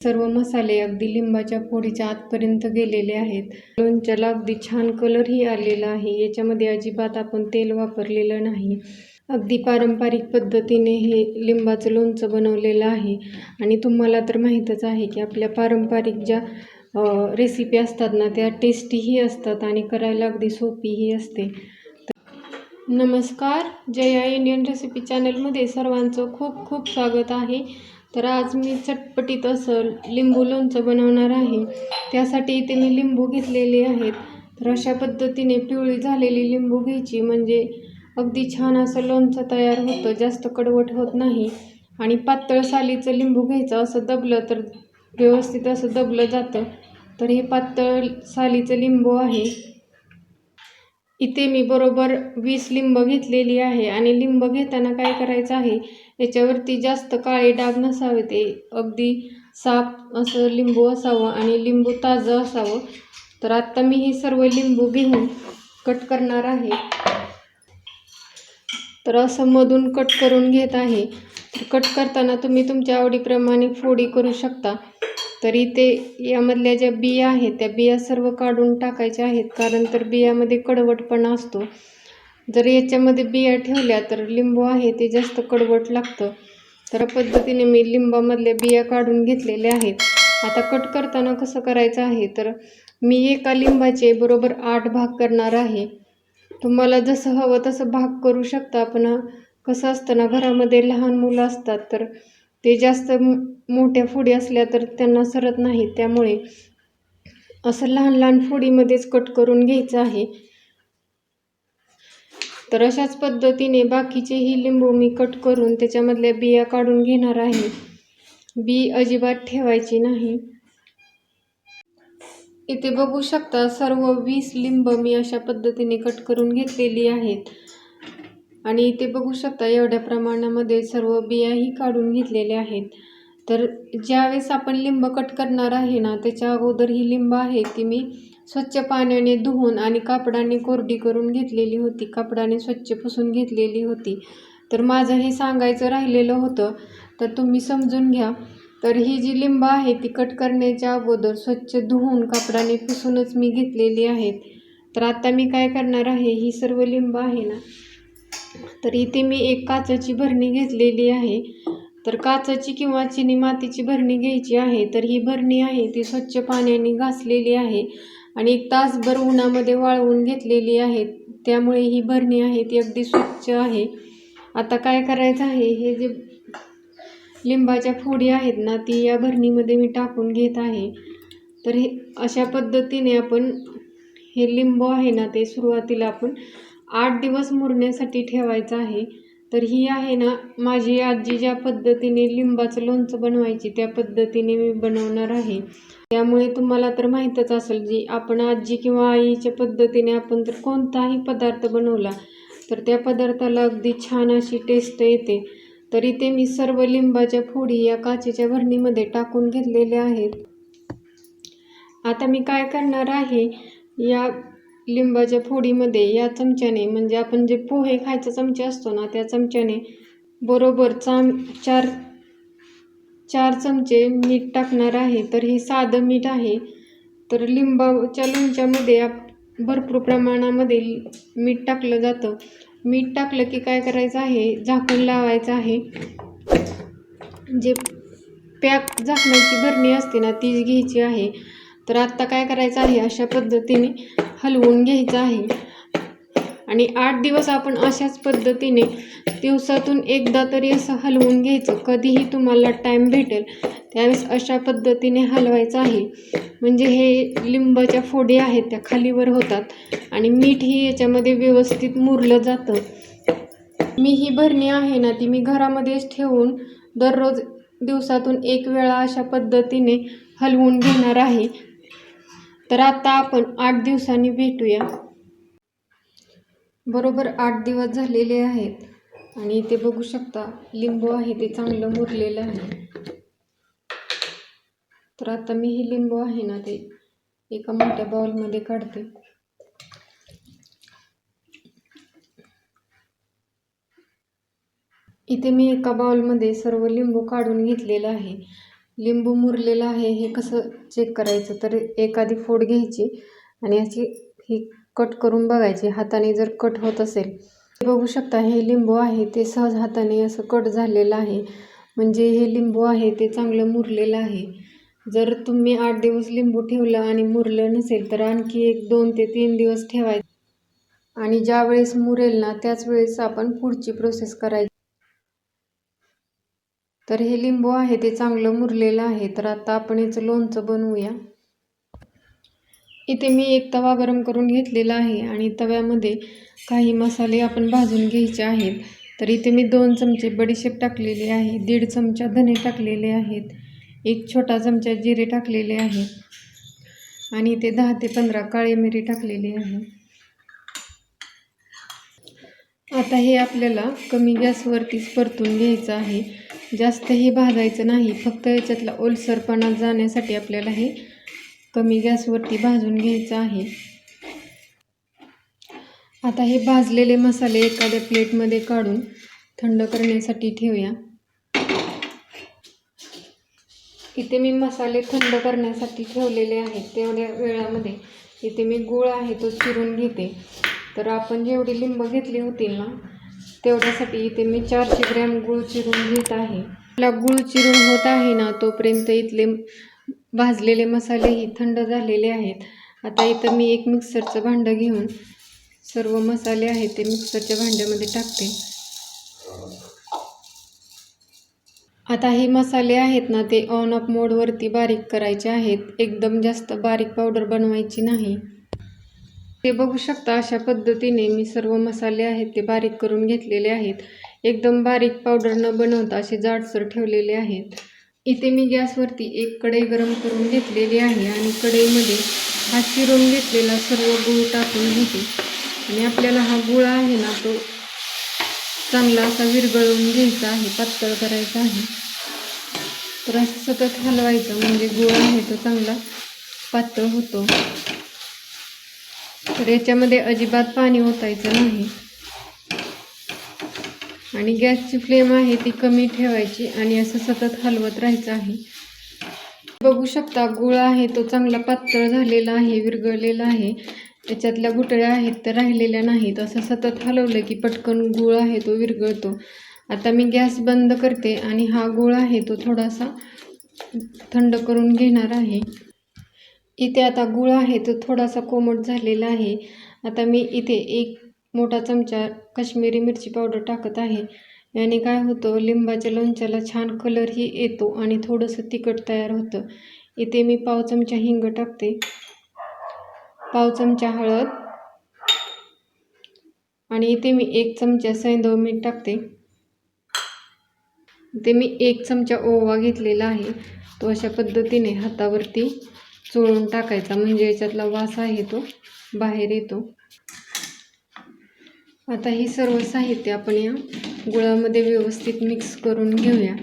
सर्व मसाले अगदी लिंबाच्या फोडीच्या आतपर्यंत गेलेले आहेत. लोणच्याला अगदी छान कलरही आलेला आहे. याच्यामध्ये अजिबात आपण तेल वापरलेलं नाही. अगदी पारंपरिक पद्धतीने हे लिंबाचं लोणचं बनवलेलं आहे. आणि तुम्हाला तर माहीतच आहे की आपल्या पारंपरिक ज्या रेसिपी असतात ना त्या टेस्टीही असतात आणि करायला अगदी सोपीही असते. नमस्कार. जया इंडियन रेसिपी चॅनलमध्ये सर्वांचं खूप खूप स्वागत आहे. तर आज मी चटपटीत असं लिंबू लोणचं बनवणार आहे. त्यासाठी इथे मी लिंबू घेतलेले आहेत. तर अशा पद्धतीने पिवळी झालेली लिंबू घ्यायची. म्हणजे अगदी छान असं लोणचं तयार होतं. जास्त कडवट होत नाही. आणि पातळ सालीचं लिंबू घ्यायचं असं दबलं तर व्यवस्थित असं दबलं जातं. तर हे पातळ सालीचं लिंबू आहे. इथे मी बरोबर वीस लिंब घेतलेली आहे. आणि लिंब घेताना काय करायचं आहे? याच्यावरती जास्त काळे डाग नसावे ते. अगदी साफ असं लिंबू असावं आणि लिंबू ताजं असावं. तर आत्ता मी हे सर्व लिंबू घेऊन कट करणार आहे. तर असं मधून कट करून घेत आहे. तर कट करताना तुम्ही तुमच्या आवडीप्रमाणे फोडी करू शकता. तर इथे यामधल्या ज्या बिया आहेत त्या बिया सर्व काढून टाकायच्या आहेत. कारण तर बियामध्ये कडवटपणा असतो. जर याच्यामध्ये बिया ठेवल्या तर लिंबू आहे ते जास्त कडवट लागतं. तर पद्धतीने मी लिंबामधल्या बिया काढून घेतलेल्या आहेत. आता कट करताना कसं करायचं आहे तर मी एका लिंबाचे बरोबर आठ भाग करणार आहे. तुम्हाला जसं हवं तसं भाग करू शकता पण कसं असतं ना घरामध्ये लहान मुलं असतात तर ते जास्त मोठ्या फोडी असल्या तर त्यांना सरत नाही. त्यामुळे असं लहान लहान फोडीमध्येच कट करून घ्यायचं आहे. तर अशाच पद्धतीने बाकीचेही लिंबू मी कट करून त्याच्यामधल्या बिया काढून घेणार आहे. बी अजिबात ठेवायची नाही. इथे बघू शकता सर्व वीस लिंब मी अशा पद्धतीने कट करून घेतलेली आहेत. आणि इथे बघू शकता एवढ्या प्रमाणामध्ये सर्व बियाही काढून घेतलेल्या आहेत. तर ज्यावेळेस आपण लिंब कट करणार आहे ना त्याच्या अगोदर ही लिंब आहे ती मी स्वच्छ पाण्याने धुवून आणि कापडाने कोरडी करून घेतलेली होती. कापडाने स्वच्छ पुसून घेतलेली होती. तर माझं हे सांगायचं राहिलेलं होतं. तर तुम्ही समजून घ्या. तर ही जी लिंब आहे ती कट करण्याच्या अगोदर स्वच्छ धुवून कापडाने पुसूनच मी घेतलेली आहेत. तर आता मी काय करणार आहे ही सर्व लिंब आहे ना तर इथे मी एक काचेची भरणी घेतलेली आहे. तर काचाची किंवा चिनी मातीची भरणी घ्यायची आहे तर ही भरणी आहे ती स्वच्छ पाण्याने घासलेली आहे आणि एक तासभर उन्हामध्ये वाळवून घेतलेली आहे. त्यामुळे ही भरणी आहे ती अगदी स्वच्छ आहे. आता काय करायचं आहे? हे जे लिंबाच्या फोडी आहेत ना ती या भरणीमध्ये मी टाकून घेत आहे. तर हे अशा पद्धतीने आपण हे लिंबू आहे ना ते सुरुवातीला आपण आठ दिवस मुरण्यासाठी ठेवायचं आहे. तर ही आहे ना माझी आजी ज्या पद्धतीने लिंबाचं लोणचं बनवायची त्या पद्धतीने मी बनवणार आहे. त्यामुळे तुम्हाला तर माहीतच असेल जी आपण आजी किंवा आईच्या पद्धतीने आपण जर कोणताही पदार्थ बनवला तर त्या पदार्थाला अगदी छान अशी टेस्ट येते. तर इथे मी सर्व लिंबाच्या फोडी या काचेच्या भरणीमध्ये टाकून घेतलेल्या आहेत. आता मी काय करणार आहे या लिंबाच्या फोडीमध्ये या चमच्याने म्हणजे आपण जे पोहे खायचा चमचा असतो ना त्या चमच्याने बरोबर चाम चार चार चमचे मीठ टाकणार आहे. तर हे साधं मीठ आहे. तर लिंबाच्या लोणच्यामध्ये आप भरपूर प्रमाणामध्ये मीठ टाकलं जातं. मीठ टाकलं की काय करायचं आहे? झाकण लावायचं आहे. जे पॅक झाकण्याची भरणी असते ना ती घ्यायची आहे. तर आत्ता काय करायचं आहे? अशा पद्धतीने हलवून घ्यायचं आहे. आणि आठ दिवस आपण अशाच पद्धतीने दिवसातून एकदा तरी असं हलवून घ्यायचं. कधीही तुम्हाला टाईम भेटेल त्यावेळेस अशा पद्धतीने हलवायचं आहे. म्हणजे हे लिंबाच्या फोडी आहेत त्या खालीवर होतात आणि मीठही याच्यामध्ये व्यवस्थित मुरलं जातं. मी ही भरणी आहे ना ती मी घरामध्येच ठेवून दररोज दिवसातून एक वेळा अशा पद्धतीने हलवून घेणार आहे. तर आता आपण आठ दिवसांनी भेटूया. बरोबर आठ दिवस झालेले आहेत. आणि इथे बघू शकता लिंबू आहे ते चांगलं मुरलेलं आहे. तर आता मी हे लिंबू आहे ना ते एका मोठ्या बाउलमध्ये काढते. इथे मी एका बाउलमध्ये सर्व लिंबू काढून घेतलेलं आहे. लिंबू मुरलेलं आहे हे कसं चेक करायचं? तर एखादी फोड घ्यायची आणि अशी ही कट करून बघायची. हाताने जर कट होत असेल बघू शकता हे लिंबू आहे ते सहज हाताने असं कट झालेलं आहे. म्हणजे हे लिंबू आहे ते चांगलं मुरलेलं आहे. जर तुम्ही आठ दिवस लिंबू ठेवलं आणि मुरलं नसेल तर आणखी एक दोन ते तीन दिवस ठेवायचं. आणि ज्या वेळेस मुरेल ना त्याच वेळेस आपण पुढची प्रोसेस करायची. तर हे लिंबू आहे ते चांगलं मुरलेलं आहे. तर आता आपण याचं लोणचं बनवूया. इथे मी एक तवा गरम करून घेतलेला आहे आणि तव्यामध्ये काही मसाले आपण भाजून घ्यायचे आहेत. तर इथे मी दोन चमचे बडीशेप टाकलेले आहे दीड चमचा धने टाकलेले आहेत एक छोटा चमचा जिरे टाकलेले आहेत आणि इथे दहा ते पंधरा काळी मिरी टाकलेली आहे. आता हे आपल्याला कमी गॅसवरतीच परतून घ्यायचं आहे. जास्तही भाजायचं नाही फक्त याच्यातला ओलसरपणा जाण्यासाठी आपल्याला हे कमी गॅसवरती भाजून घ्यायचं आहे. आता हे भाजलेले मसाले एखाद्या प्लेटमध्ये काढून थंड करण्यासाठी ठेवूया. इथे मी मसाले थंड करण्यासाठी ठेवलेले आहेत तेवढ्या वेळामध्ये. इथे मी गूळ आहे तो चिरून घेते. तर आपण जेवढी लिंब घेतली होती ना तेवढ्यासाठी इथे मी चारशे ग्रॅम गूळ चिरून घेत आहे. आपला गूळ चिरून होत आहे ना तोपर्यंत इथले भाजलेले मसालेही थंड झालेले आहेत. आता इथं मी एक मिक्सरचं भांडं घेऊन सर्व मसाले आहेत ते मिक्सरच्या भांड्यामध्ये टाकते. आता हे मसाले आहेत ना ते ऑन ऑफ मोडवरती बारीक करायचे आहेत. एकदम जास्त बारीक पावडर बनवायची नाही. ते बघू शकता अशा पद्धतीने मी सर्व मसाले आहेत ते बारीक करून घेतलेले आहेत. एकदम बारीक पावडर न बनवता असे जाडसर ठेवलेले आहेत. इथे मी गॅसवरती एक कढई गरम करून घेतलेली आहे आणि कढईमध्ये हा चिरून घेतलेला सर्व गूळ टाकून घेते. आणि आपल्याला हा गुळ आहे ना तो चांगला असा विरघळवून घ्यायचा आहे पातळ करायचा आहे. तर असं सतत हलवायचं म्हणजे गुळ आहे तो चांगला पातळ होतो. तर याच्यामध्ये अजिबात पाणी ओतायचं नाही. आणि गॅसची फ्लेम आहे ती कमी ठेवायची आणि असं सतत हलवत राहायचं आहे. बघू शकता गुळ आहे तो चांगला पातळ झालेला आहे विरघळलेला आहे. त्याच्यातल्या गुटळ्या आहेत त्या राहिलेल्या नाहीत. असं सतत हलवलं की पटकन गुळ आहे तो विरघळतो. आता मी गॅस बंद करते आणि हा गुळ आहे तो थोडासा थंड करून घेणार आहे. इथे आता गुळ आहे तो थोडासा कोमट झालेला आहे. आता मी इथे एक मोठा चमचा काश्मीरी मिरची पावडर टाकत आहे. याने काय होतं लिंबाच्या लोणच्याला छान कलरही येतो आणि थोडंसं तिखट तयार होतं. इथे मी पाव चमचा हिंग टाकते. पाव चमचा हळद. आणि इथे मी एक चमचा सैंदव मीठ टाकते. इथे मी एक चमचा ओवा घेतलेला आहे. तो अशा पद्धतीने हातावरती चोळून टाकायचा. म्हणजे याच्यातला वास आहे तो. बाहेर येतो. आता हे सर्व साहित्य आपण या गुळामध्ये व्यवस्थित मिक्स करून घेऊया.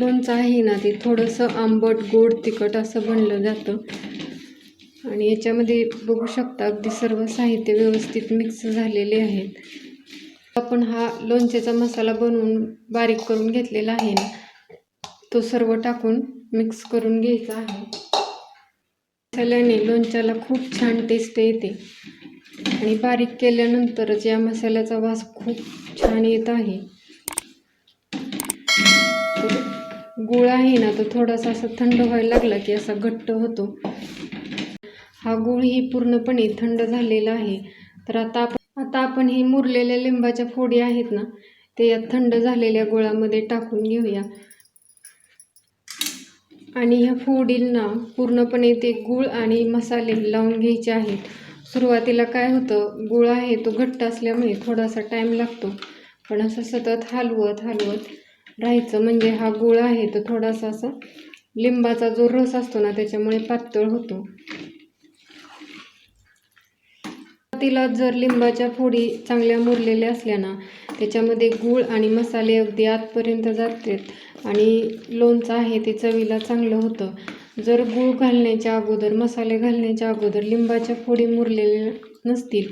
लोणचं आहे ना ते थोडंसं आंबट गोड तिखट असं बनलं जातं. आणि याच्यामध्ये बघू शकता अगदी सर्व साहित्य व्यवस्थित मिक्स झालेले आहेत. आपण हा लोणच्याचा मसाला बनवून बारीक करून घेतलेला आहे ना तो सर्व टाकून मिक्स करून घ्यायचा आहे. मसाल्याने लोणच्याला खूप छान टेस्ट येते. आणि बारीक केल्यानंतरच या मसाल्याचा वास खूप छान येत आहे. गुळ आहे ना तो थोडासा असा थंड व्हायला लागला की असा घट्ट होतो. हा गुळ ही पूर्णपणे थंड झालेला आहे. तर आता आपण आता आपण हे मुरलेल्या लिंबाच्या फोडी आहेत ना ते या थंड झालेल्या गुळामध्ये टाकून घेऊया. आणि ह्या फोडींना पूर्णपणे ते गूळ आणि मसाले लावून घ्यायचे आहेत. सुरुवातीला काय होतं गुळ आहे तो घट्ट असल्यामुळे थोडासा टाईम लागतो. पण असं सतत हलवत हलवत राहायचं म्हणजे हा गुळ आहे तो थोडासा असा लिंबाचा जो रस असतो ना त्याच्यामुळे पातळ होतो. तिला जर लिंबाच्या फोडी चांगल्या मुरलेल्या असल्या ना त्याच्यामध्ये गूळ आणि मसाले अगदी आतपर्यंत जातात आणि लोणचं आहे ते चवीला चांगलं होतं. जर गूळ घालण्याच्या अगोदर मसाले घालण्याच्या अगोदर लिंबाच्या फोडी मुरलेल्या नसतील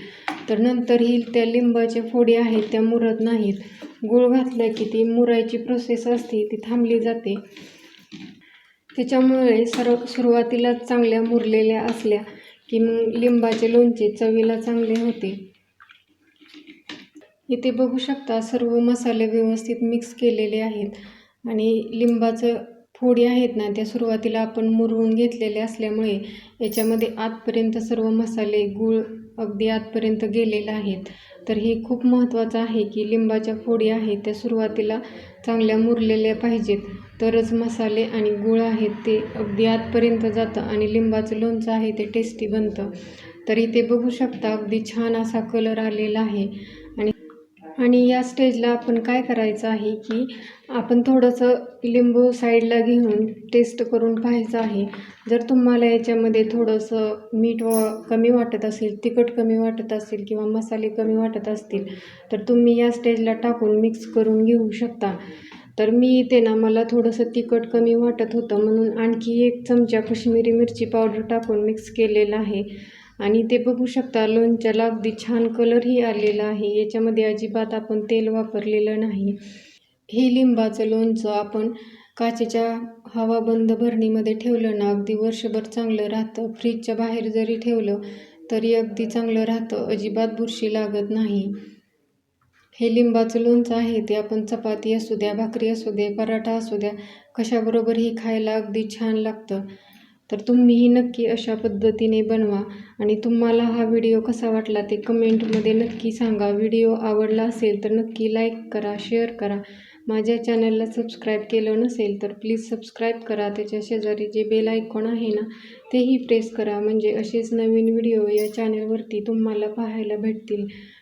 तर नंतरही त्या लिंबाच्या फोडी आहेत त्या मुरत नाहीत. गूळ घातल्या की ती मुरायची प्रोसेस असते ती थांबली जाते. त्याच्यामुळे सर्व सुरुवातीला चांगल्या मुरलेल्या असल्या की मग लिंबाचे लोणचे चवीला चांगले होते. इथे बघू शकता सर्व मसाले व्यवस्थित मिक्स केलेले आहेत. आणि लिंबाचं फोडी आहेत ना त्या सुरुवातीला आपण मुरवून घेतलेले असल्यामुळे याच्यामध्ये आतपर्यंत सर्व मसाले गूळ अगदी आतपर्यंत गेलेले आहेत. तर हे खूप महत्त्वाचं आहे की लिंबाच्या फोडी आहेत त्या सुरुवातीला चांगल्या मुरलेल्या पाहिजेत. तरच मसाले आणि गूळ आहेत ते अगदी आतपर्यंत जातं आणि लिंबाचं लोणचं आहे ते टेस्टी बनतं. तर इथे बघू शकता अगदी छान असा कलर आलेला आहे. आणि आणि या स्टेजला आपण काय करायचं आहे की आपण थोडंसं लिंबू साईडला घेऊन टेस्ट करून पाहायचं आहे. जर तुम्हाला याच्यामध्ये थोडंसं मीठ व कमी वाटत असेल तिखट कमी वाटत असेल किंवा मसाले कमी वाटत असतील तर तुम्ही या स्टेजला टाकून मिक्स करून घेऊ शकता. तर मी इथे ना मला थोडंसं तिखट कमी वाटत होतं म्हणून आणखी एक चमचा कश्मीरी मिरची पावडर टाकून मिक्स केलेलं आहे. आणि ते बघू शकता लोणच्याला अगदी छान कलरही आलेला आहे. याच्यामध्ये अजिबात आपण तेल वापरलेलं नाही. हे लिंबाचं लोणचं आपण काचेच्या हवाबंद भरणीमध्ये ठेवलं ना अगदी वर्षभर चांगलं राहतं. फ्रीजच्या बाहेर जरी ठेवलं तरी अगदी चांगलं राहतं. अजिबात बुरशी लागत नाही. हे लिंबाचं लोणचं आहे ते आपण चपाती असू द्या भाकरी असू द्या पराठा असू द्या कशाबरोबरही खायला अगदी छान लागतं. तर तुम्हीही नक्की अशा पद्धतीने बनवा आणि तुम्हाला हा व्हिडिओ कसा वाटला ते कमेंटमध्ये नक्की सांगा. व्हिडिओ आवडला असेल तर नक्की लाईक करा शेअर करा. माझ्या चॅनलला सबस्क्राईब केलं नसेल तर प्लीज सबस्क्राईब करा. त्याच्या शेजारी जे बेल आयकॉन आहे ना तेही प्रेस करा. म्हणजे असेच नवीन व्हिडिओ या चॅनलवरती तुम्हाला पाहायला भेटतील.